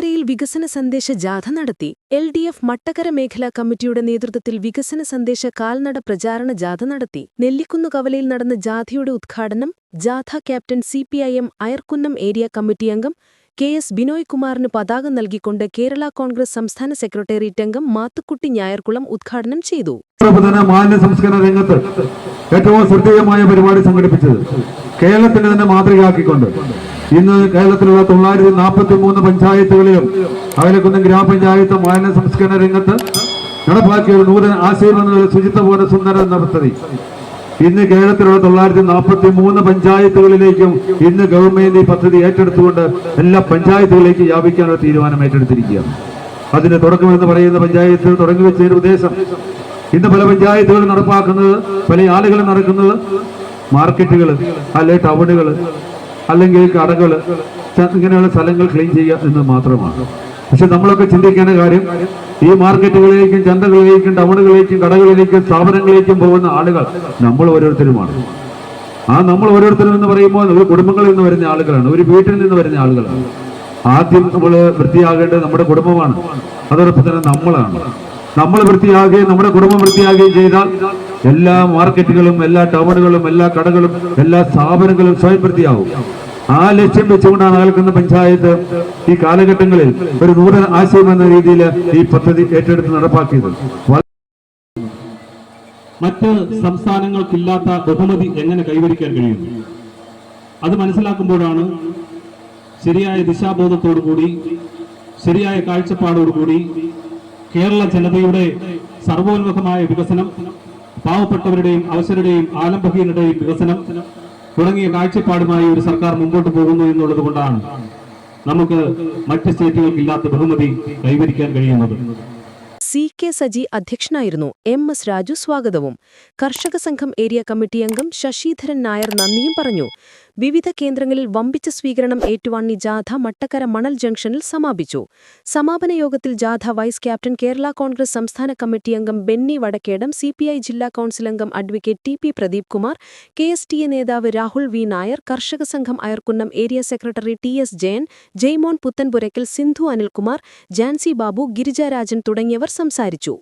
മട്ടക്കരയിൽ വികസന സന്ദേശ ജാഥ നടത്തി. എൽ ഡി എഫ് മട്ടക്കര മേഖലാ കമ്മിറ്റിയുടെ നേതൃത്വത്തിൽ വികസന സന്ദേശ കാൽനട പ്രചാരണ ജാഥ നടത്തി. നെല്ലിക്കുന്ന് കവലയിൽ നടന്ന ജാഥയുടെ ഉദ്ഘാടനം ജാഥ captain C P I M Ayarkunnam area committee അംഗം കെ എസ് ബിനോയ് കുമാറിന് പതാക നൽകിക്കൊണ്ട് കേരള കോൺഗ്രസ് സംസ്ഥാന സെക്രട്ടേറിയറ്റ് അംഗം മാത്തുക്കുട്ടി ഞായർകുളം ഉദ്ഘാടനം ചെയ്തു. മാലിന്യ സംസ്കരണ രംഗത്ത് ഏറ്റവും ശ്രദ്ധേയമായ പരിപാടി സംഘടിപ്പിച്ചത് കേരളത്തിന് തന്നെ മാതൃകയാക്കിക്കൊണ്ട് ഇന്ന് കേരളത്തിലുള്ള തൊള്ളായിരത്തി നാൽപ്പത്തി മൂന്ന് പഞ്ചായത്തുകളിലും അകലക്കുന്നം ഗ്രാമപഞ്ചായത്ത് മാലിന്യ സംസ്കരണ രംഗത്ത് നടപ്പാക്കിയ ഒരു നൂതന ആശയം എന്ന ശുചിത്വ പോലെ സുന്ദര നടത്തി ഇന്ന് കേരളത്തിലുള്ള തൊള്ളായിരത്തി നാൽപ്പത്തി മൂന്ന് പഞ്ചായത്തുകളിലേക്കും ഇന്ന് ഗവൺമെന്റ് ഈ പദ്ധതി ഏറ്റെടുത്തുകൊണ്ട് എല്ലാ പഞ്ചായത്തുകളിലേക്കും വ്യാപിക്കാനുള്ള തീരുമാനം ഏറ്റെടുത്തിരിക്കുകയാണ്. അതിന് തുടക്കമെന്ന് പറയുന്ന പഞ്ചായത്ത് തുടങ്ങി വെച്ചതിന് ഉദ്ദേശം ഇന്ന് പല പഞ്ചായത്തുകളും നടപ്പാക്കുന്നത് പല ആളുകളും നടക്കുന്നത് മാർക്കറ്റുകൾ അല്ലെ ടൗണുകൾ അല്ലെങ്കിൽ കടകൾ ഇങ്ങനെയുള്ള സ്ഥലങ്ങൾ ക്ലീൻ ചെയ്യുക എന്ന് മാത്രമാണ്. പക്ഷെ നമ്മളൊക്കെ ചിന്തിക്കേണ്ട കാര്യം ഈ മാർക്കറ്റുകളിലേക്കും ചന്തകളിലേക്കും ടൗണുകളിലേക്കും കടകളിലേക്കും സ്ഥാപനങ്ങളിലേക്കും പോകുന്ന ആളുകൾ നമ്മൾ ഓരോരുത്തരുമാണ്. ആ നമ്മൾ ഓരോരുത്തരും എന്ന് പറയുമ്പോൾ ഒരു കുടുംബങ്ങളിൽ നിന്ന് വരുന്ന ആളുകളാണ്. ഒരു വീട്ടിൽ നിന്ന് വരുന്ന ആളുകളാണ്. ആദ്യം നമ്മൾ വൃത്തിയാകേണ്ടത് നമ്മുടെ കുടുംബമാണ്. അതോടൊപ്പം തന്നെ നമ്മളാണ്. നമ്മൾ വൃത്തിയാകുകയും നമ്മുടെ കുടുംബം വൃത്തിയാകുകയും ചെയ്താൽ എല്ലാ മാർക്കറ്റുകളും എല്ലാ ടൗണുകളും എല്ലാ കടകളും എല്ലാ സ്ഥാപനങ്ങളും സ്വയംപ്രതിയാവും ആ ലക്ഷ്യം വെച്ചുകൊണ്ടാണ് നൽകുന്ന പഞ്ചായത്ത് ഈ കാലഘട്ടങ്ങളിൽ ഒരു നൂതന ആശയം എന്ന രീതിയിൽ ഈ പദ്ധതി ഏറ്റെടുത്ത് നടപ്പാക്കിയത്. മറ്റ് സംസ്ഥാനങ്ങൾക്കില്ലാത്ത ബഹുമതി എങ്ങനെ കൈവരിക്കാൻ കഴിയും അത് മനസ്സിലാക്കുമ്പോഴാണ് ശരിയായ ദിശാബോധത്തോടു കൂടി ശരിയായ കാഴ്ചപ്പാടോടുകൂടി കേരള ജനതയുടെ സർവോന്മുഖമായ വികസനം പാവപ്പെട്ടവരുടെയും അവസരുടെയും ആലംബഹീനരുടെയും വികസനം തുടങ്ങിയ കാഴ്ചപ്പാടുമായി ഒരു സർക്കാർ മുമ്പോട്ട് പോകുന്നു എന്നുള്ളത് കൊണ്ടാണ് നമുക്ക് മറ്റ് സ്റ്റേറ്റുകൾക്ക് ഇല്ലാത്ത ബഹുമതി കൈവരിക്കാൻ കഴിയുന്നത്. സി കെ സജി അധ്യക്ഷനായിരുന്നു എം എസ് രാജു സ്വാഗതവും. കർഷക സംഘം ഏരിയ കമ്മിറ്റി അംഗം ശശിധരൻ നായർ നന്ദിയും പറഞ്ഞു. വിവിധ കേന്ദ്രങ്ങളിൽ വമ്പിച്ച സ്വീകരണം ഏറ്റുവാങ്ങി ജാഥ മട്ടക്കര മണൽ ജംഗ്ഷനിൽ സമാപിച്ചു. സമാപന യോഗത്തിൽ ജാഥ വൈസ് ക്യാപ്റ്റൻ കേരള കോൺഗ്രസ് സംസ്ഥാന കമ്മിറ്റി അംഗം ബെന്നി വടക്കേടം സിപിഐ ജില്ലാ കൌൺസിൽ അംഗം advocate T P Pradeep Kumar K S T A നേതാവ് രാഹുൽ വി നായർ കർഷക സംഘം Ayarkunnam area secretary T S Jayan Jaymon Puthenpurackal Sindhu Anilkumar Jancy Babu Girijarajan തുടങ്ങിയവർ സംസാരിച്ചു.